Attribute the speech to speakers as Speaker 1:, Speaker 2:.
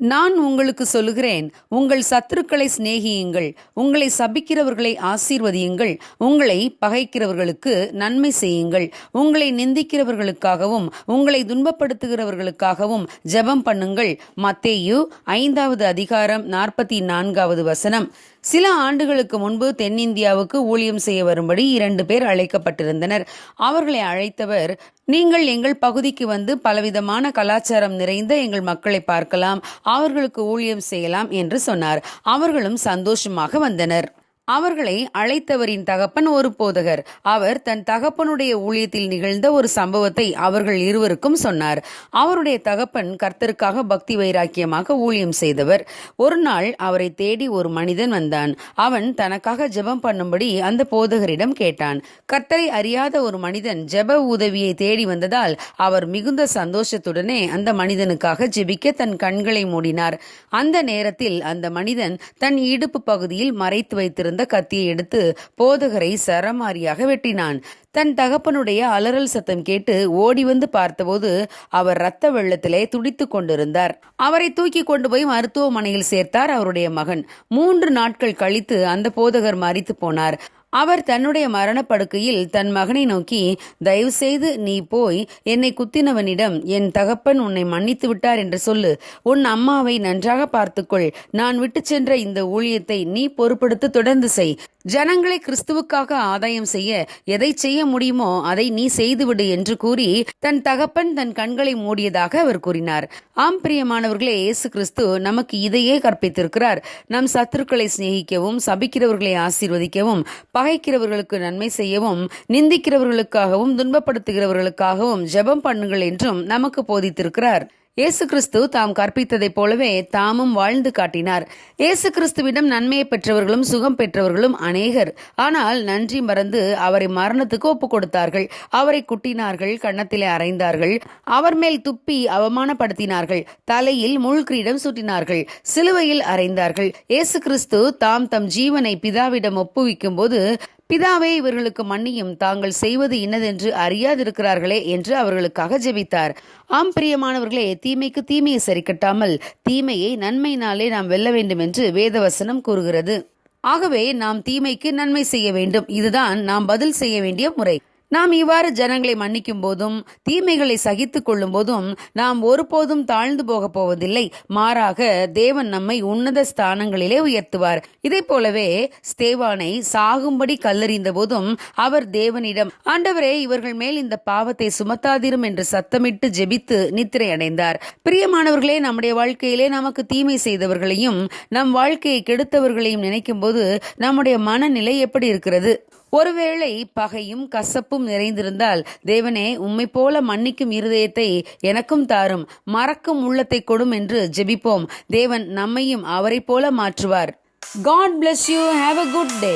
Speaker 1: நான் உங்களுக்கு சொல்லுகிறேன் உங்கள் சத்துருக்களை சிநேகியுங்கள் உங்களை சபிக்கிறவர்களை ஆசீர்வதியுங்கள் உங்களை பகைக்கிறவர்களுக்கு நன்மை செய்யுங்கள் உங்களை நிந்திக்கிறவர்களுக்காகவும் உங்களை துன்பப்படுத்துகிறவர்களுக்காகவும் ஜெபம் பண்ணுங்கள். மத்தேயு ஐந்தாவது அதிகாரம் நாற்பத்தி நான்காவது வசனம். சில ஆண்டுகளுக்கு முன்பு தென்னிந்தியாவுக்கு ஊழியம் செய்ய வரும்படி இரண்டு பேர் அழைக்கப்பட்டிருந்தனர். அவர்களை அழைத்தவர் நீங்கள் எங்கள் பகுதிக்கு வந்து பலவிதமான கலாச்சாரம் நிறைந்த எங்கள் மக்களை பார்க்கலாம் அவர்களுக்கு ஊழியம் செய்யலாம் என்று சொன்னார். அவர்களும் சந்தோஷமாக வந்தனர். அவர்களை அழைத்தவரின் தகப்பன் ஒரு போதகர். அவர் தன் தகப்பனுடைய ஊழியத்தில் நிகழ்ந்த ஒரு சம்பவத்தை அவர்கள் இருவருக்கும் சொன்னார். அவருடைய தகப்பன் கர்த்தருக்காக பக்தி வைராக்கியமாக ஊழியம் செய்தவர். ஒரு நாள் அவரை தேடி ஒரு மனிதன் வந்தான். அவன் தனக்காக ஜெபம் பண்ணும்படி அந்த போதகரிடம் கேட்டான். கர்த்தரை அறியாத ஒரு மனிதன் ஜெப உதவியை தேடி வந்ததால் அவர் மிகுந்த சந்தோஷத்துடனே அந்த மனிதனுக்காக ஜெபிக்க தன் கண்களை மூடினார். அந்த நேரத்தில் அந்த மனிதன் தன் இடுப்பு பகுதியில் மறைத்து வைத்திருந்த கத்தியை எடுத்து போதகரை சரமாரியாக வெட்டினான். தன் தகப்பனுடைய அலறல் சத்தம் கேட்டு ஓடி வந்து பார்த்தபோது அவர் இரத்த வெள்ளத்திலே துடித்துக் கொண்டிருந்தார். அவரை தூக்கி கொண்டு போய் மருத்துவமனையில் சேர்த்தார் அவருடைய மகன். மூன்று நாட்கள் கழித்து அந்த போதகர் மறித்து போனார். அவர் தன்னுடைய மரணப்படுக்கையில் தன் மகனை நோக்கி தயவு செய்து நீ போய் என்னை குத்தினவனிடம் என் தகப்பன் உன்னை மன்னித்து விட்டார் என்று சொல்லு. உன் அம்மாவை நன்றாக பார்த்துக்கொள். நான் விட்டு சென்ற இந்த ஊழியத்தை நீ பொறுப்படுத்த தொடர்ந்து செய். ஜனங்களை கிறிஸ்துவுக்காக ஆதாயம் செய்ய எதை செய்ய முடியுமோ அதை நீ செய்துவிடு என்று கூறி தன் தகப்பன் தன் கண்களை மூடியதாக அவர் கூறினார். ஆம் பிரியமானவர்களே இயேசு கிறிஸ்து நமக்கு இதையே கற்பித்திருக்கிறார். நம் சத்துருக்களை சிநேகிக்கவும் சபிக்கிறவர்களை ஆசீர்வதிக்கவும் பகைக்கிறவர்களுக்கு நன்மை செய்யவும் நிந்திக்கிறவர்களுக்காகவும் துன்பப்படுத்துகிறவர்களுக்காகவும் ஜெபம் பண்ணுங்கள் என்றும் நமக்கு போதித்திருக்கிறார். இயேசு கிறிஸ்து தாம் கற்பித்ததைப் போலவே தாமும் வாழ்ந்து காட்டினார். இயேசு கிறிஸ்துவிடம் நன்மையை பெற்றவர்களும் சுகம் பெற்றவர்களும் அநேகர். ஆனால் நன்றி மறந்து அவரை மரணத்துக்கு ஒப்பு கொடுத்தார்கள். அவரை குட்டினார்கள் கன்னத்திலே அறைந்தார்கள். அவர் மேல் துப்பி அவமானப்படுத்தினார்கள். தலையில் முள் கிரீடம் சுட்டினார்கள். சிலுவையில் அறைந்தார்கள். இயேசு கிறிஸ்து தாம் தம் ஜீவனை பிதாவிடம் ஒப்புவிக்கும் போது பிதாவே இவர்களுக்கு மன்னியும். தாங்கள் செய்வது இன்னதென்று அறியாதிருக்கிறார்களே என்று அவர்களுக்காக ஜெபித்தார். ஆம் பிரியமானவர்களே தீமைக்கு தீமையை சரிக்கட்டாமல் தீமையை நன்மையினாலே நாம் வெல்ல வேண்டும் என்று வேதவசனம் கூறுகிறது. ஆகவே நாம் தீமைக்கு நன்மை செய்ய வேண்டும். இதுதான் நாம் பதில் செய்ய வேண்டிய முறை. நாம் இவ்வாறு ஜனங்களை மன்னிக்கும் போதும் தீமைகளை சகித்துக் கொள்ளும் போதும் நாம் ஒருபோதும் தாழ்ந்து போக போவதில்லை. மாறாக தேவன் நம்மை உன்னத ஸ்தானங்களிலே உயர்த்துவார். இதை போலவே ஸ்தேவானை சாகும்படி கல்லறிந்த போதும் அவர் தேவனிடம் ஆண்டவரே இவர்கள் மேல் இந்த பாவத்தை சுமத்தாதிரும் என்று சத்தமிட்டு ஜெபித்து நித்திரை அடைந்தார் பிரியமானவர்களே நம்முடைய வாழ்க்கையிலே நமக்கு தீமை செய்தவர்களையும் நம் வாழ்க்கையை கெடுத்தவர்களையும் நினைக்கும் போது நம்முடைய மனநிலை எப்படி இருக்கிறது? ஒருவேளை பகையும் கசப்பும் நிறைந்திருந்தால் தேவனே உம்மை போல மன்னிக்கும் இருதயத்தை எனக்கும் தாரும் மறக்கும் உள்ளத்தை கொடும் என்று ஜெபிப்போம். தேவன் நம்மையும் அவரைப் போல மாற்றுவார். God bless you have a good day